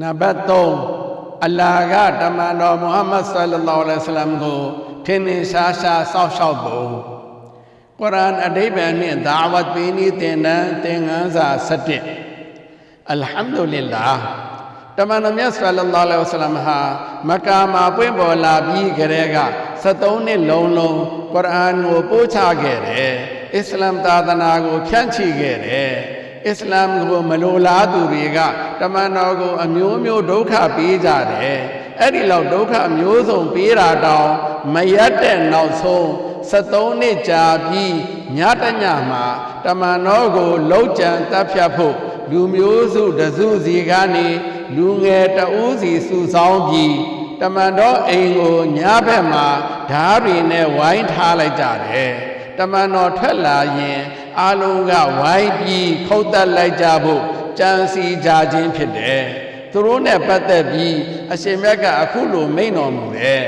နံပါတ်3အလာကတမန်တော်မုဟမ္မဒ်ဆလ္လာလဟ်အလိုင်းဝါဆလမ်ကိုထင်ထင်ရှားရှားစောင့်ရှောက်ပုံကုရ်အာန်အဓိပ္ပာယ်နှင့်ဒါဝတ်ပေးနည်းသင်တန်းသင်ခန်းစာ7အလ်ဟမ်ဒူလ illah တမန်တော်မြတ်ဆလ္လာလဟ်အလိုင်းဝါဆလမ်ဟာမက္ကာမှာပွင့်ပေါ်လာပြီးကြတဲ့က73နှစ်လုံးလုံးကုရ်အာန်ကိုပို့ချခဲ့တယ်အစ္စလာမ်သာသနာကိုဖြန့်ချိခဲ့တယ် အစ္စလာမ်ကိုမလိုလားသူတွေကတမန်တော်ကိုအမျိုးမျိုးဒုက္ခပေးကြတယ်အဲ့ဒီလောက်ဒုက္ခမျိုးစုံပေးတာတောင်မရက်တဲ့နောက်ဆုံး73နှစ်ကြာပြီးညတညမှာတမန်တော်ကိုလှုပ်ကြံတပ်ဖြတ်ဖို့လူမျိုးစုတစုစီကနေလူငယ်တဦးစီစုဆောင်းပြီးတမန်တော်အိမ်ကိုညဘက်မှာဓားတွေနဲ့ဝိုင်းထားလိုက်ကြတယ်တမန်တော်ထွက်လာရင် အလုံးကဝိုင်းပြီးခုတ်တက်လိုက်ကြဖို့ကြံစီကြခြင်းဖြစ်တယ်သူတို့နဲ့ပတ်သက်ပြီးအရှင်မြတ်ကအခုလိုမိန့်တော်မူတယ်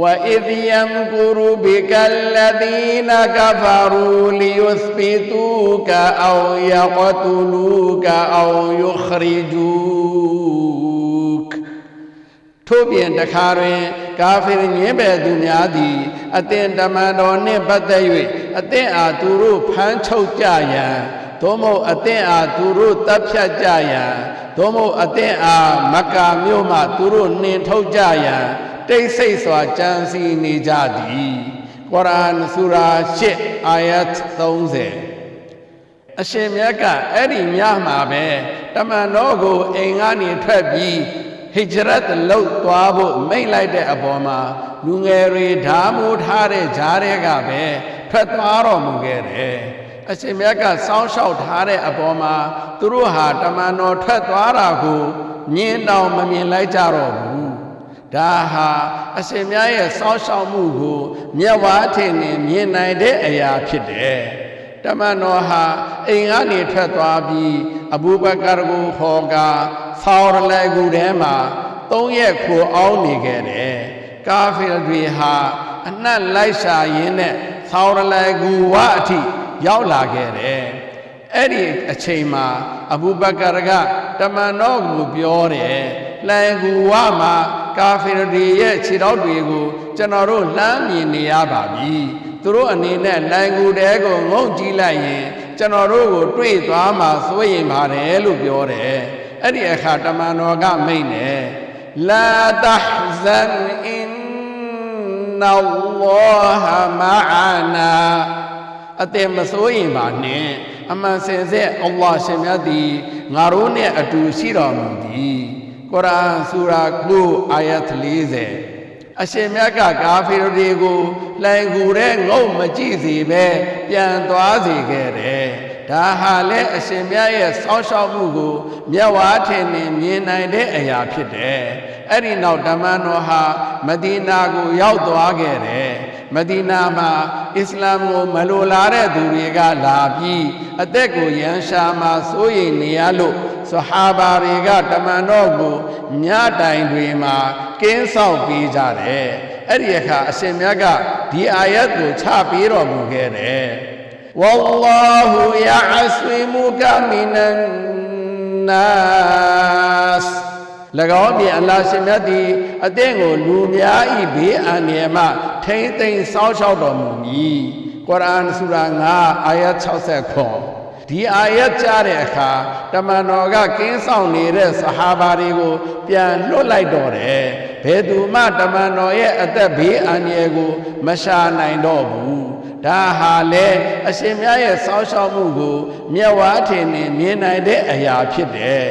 ဝါအီဒီယမ်ကူရူဘီကလလဒီနာကဖာရူလီယုသဘီတူကာအောယကတူလူကာအောယုခရီဂျူကထို့ပြင်တခါတွင် ကာဖီငင်းပယ်သူများသည်အသင်တမန်တော်နှင့်ပတ်သက်၍ အသင်အားသူတို့ဖမ်းချုပ်ကြရန်သို့မဟုတ်အသင်အားသူတို့တပ်ဖြတ်ကြရန်သို့မဟုတ်အသင်အားမက္ကာမြို့မှသူတို့နှင်ထုတ်ကြရန်တိတ်ဆိတ်စွာကြံစည်နေကြသည်ကုရ်အာန်ဆူရာ8အာယတ်30အရှင်မြတ်ကအဲ့ဒီညမှာပဲတမန်တော်ကိုအိမ်ကနေထွက်ပြီးဟိဂျရတ်လုပ်သွားဖို့မိတ်လိုက်တဲ့အပေါ်မှာလူငယ်တွေဓာမိုးထားတဲ့ဂျားတွေကပဲ ထွက်သွားတော်မူခဲ့တယ်အရှင်မြတ်ကစောင်းလျှောက်ထားတဲ့အပေါ်မှာသူတို့ဟာတမန်တော်ထွက်သွားတာကိုမြင်တောင်မမြင်လိုက်ကြတော့ဘူးဒါဟာအရှင်မြတ်ရဲ့စောင်းရှောက်မှုကိုမျက်ဝါးထင်နေမြင်နိုင်တဲ့အရာဖြစ်တယ်တမန်တော်ဟာအိမ်ကနေထွက်သွားပြီးအဘူဘကာကိုခေါ်ကာဆောရလဲကူထဲမှာသုံးရက်ခိုအောင်းနေခဲ့တယ်ကာဖီရတွေဟာအနှက်လိုက်ရှာရင်းနဲ့ ဆောရလဲကူဝအထိရောက်လာခဲ့တယ်အဲ့ဒီအချိန်မှာအဘူဘကာကတမန်တော်ကိုပြောတယ်လန်ကူဝမှာကာဖီရတွေရဲ့ခြေထောက်တွေကိုကျွန်တော်တို့လှမ်းမြင်နေရပါပြီသူတို့အနေနဲ့လန်ကူတဲကိုငုံကြည့်လိုက်ရင်ကျွန်တော်တို့ကိုတွေ့သွားမှစိုးရင်ပါတယ်လို့ပြောတယ်အဲ့ဒီအခါတမန်တော်ကမိန့်တယ်လာတဟဇန်အင် နလ္လာဟမအာနာအတဲ့မစိုးရင်ပါနဲ့အမှန်စင်စစ်အလ္လာဟ်ရှင်မြတ်သည်ငါတို့နဲ့အတူရှိတော်မူသည်ကုရ်အာန်ဆူရာ9အာယတ်40အရှင်မြတ်ကကာဖီရတွေကိုလိုင်ကူတဲ့ငုံမကြည့်စီပဲပြန်သွားစေခဲ့တယ် ဒါဟာလည်းအရှင်မြတ်ရဲ့စောင့်ရှောက်မှုကိုမျက်ဝါးထင်နေမြင်နိုင်တဲ့အရာဖြစ်တယ်အဲ့ဒီနောက်ဓမ္မတော်ဟာမဒီနာကိုရောက်သွားခဲ့တယ်မဒီနာမှာအစ္စလာမ်ကိုမလိုလားတဲ့သူတွေကလာပြီးအသက်ကိုရန်ရှာမှာစိုးရိမ်နေရလို့ဆဟာဘာတွေကတမန်တော်ကိုညတိုင်တွေမှာကင်းဆောက်ပေးကြတယ်အဲ့ဒီအခါအရှင်မြတ်ကဒီအာယတ်ကိုချပေးတော်မူခဲ့တယ် والله يعصمك من الناس ၎င်းပြင်အလ္လာဟ်ရှင်မြတ်သည်အသင်ကိုလူများဤဘေးအန္တရာယ်မှထိမ့်သိမ်းစောင့်ရှောက်တော်မူမည်ကုရ်အာန်ဆူရာ9အာယတ်60ဒီအာယတ်ကြားတဲ့အခါတမန်တော်ကကင်းဆောင်နေတဲ့ဆဟာဘာတွေကိုပြန်လွတ်လိုက်တော့တယ် ဘယ်သူမှတမန်တော်ရဲ့အသက်ဘေးအန္တရာယ်ကို မရှာနိုင်တော့ဘူးဒါဟာလေအရှင်မြတ်ရဲ့စောင့်ရှောက်မှုကို မျက်ဝါးထင်နေမြင်နိုင်တဲ့အရာဖြစ်တယ်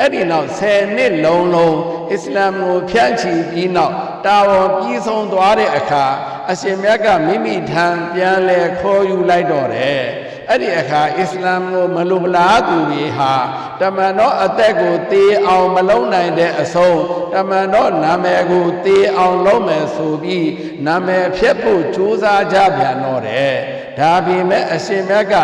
အဲ့ဒီနောက်10နှစ်လုံးလုံးအစ္စလာမ်ကိုဖြန့်ချီပြီးနောက်တာဝန်ပြီးဆုံးသွားတဲ့အခါအရှင်မြတ်ကမိမိထံပြန်လဲခေါ်ယူလိုက်တော့တယ် အဲ့ဒီအခါအစ္စလာမ်ကိုမလိုလားသူတွေဟာတမန်တော်အသက်ကိုတေးအောင်မလုံးနိုင်တဲ့အဆုံးတမန်တော်နာမည်ကိုတေးအောင်လုံးမယ်ဆိုပြီးနာမည်ဖြတ်ဖို့ကြိုးစားကြပြန်တော့တယ်ဒါပေမဲ့အရှင်မြတ်က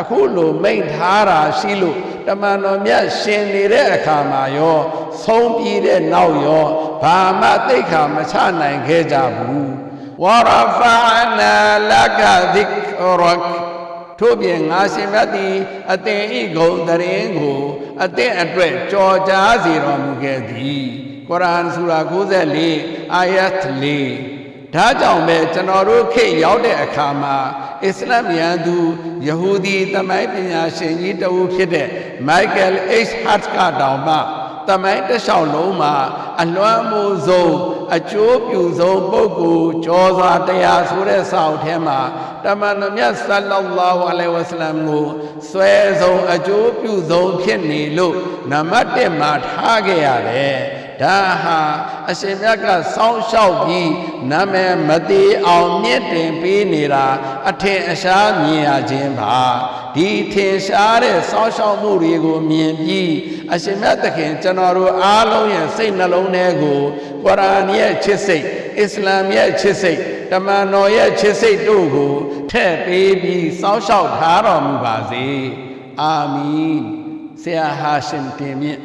အခုလိုမိန့်ထားတာရှိလို့တမန်တော်မြတ်ရှင်နေတဲ့အခါမှာရောဆုံးပြီးတဲ့နောက်ရောဘာမှသိက္ခာမချနိုင်ခဲ့ကြဘူးဝရဖာနာလကဒိကရက ထို့ပြင်ငါရှင်မြတ်သည်အသင်ဤဂုံတရင်ကိုအသင်အတွက်ကြော်ကြားစေတော်မူခဲ့သည်ကုရ်အာန်ဆူရာ94အာယတ်4ဒါကြောင့်ပဲကျွန်တော်တို့ခေတ်ရောက်တဲ့အခါမှာအစ္စလာမ်ယန်သူယဟူဒီသမိုင်းပညာရှင်ကြီးတဦးဖြစ်တဲ့မိုက်ကယ် H. Hart ကတောင်မှတမိုင်းတစ်လျှောက်လုံးမှာအလွမ်းမှုဆုံး အကျိုးပြုဆုံးပုဂ္ဂိုလ်ကျော်စွာတရားဆိုတဲ့စာအုပ်ထဲမှာတမန်တော်မြတ်ဆလ္လာလာဟူအလိုင်ဝါဆလမ်ကိုဆွဲဆုံးအကျိုးပြုဆုံးဖြစ်နေလို့နံပါတ်1မှာထားခဲ့ရတယ် ဒါဟာအရှင်မြတ်ကစောင်းလျှောက်ပြီးနာမည်မသေးအောင်မြင့်တင်ပေးနေတာအထင်အရှားမြင်ရခြင်းပါဒီထင်ရှားတဲ့စောင်းလျှောက်မှုတွေကိုမြင်ပြီးအရှင်မြတ်သခင်ကျွန်တော်တို့အားလုံးရဲ့စိတ်နှလုံးထဲကိုကုရ်အာန်ရဲ့ချစ်စိတ်အစ္စလာမ်ရဲ့ချစ်စိတ်တမန်တော်ရဲ့ချစ်စိတ်တို့ကိုထည့်ပေးပြီးစောင်းလျှောက်ထားတော်မူပါစေအာမင်ဆရာဟာရှင်တင်မြင့်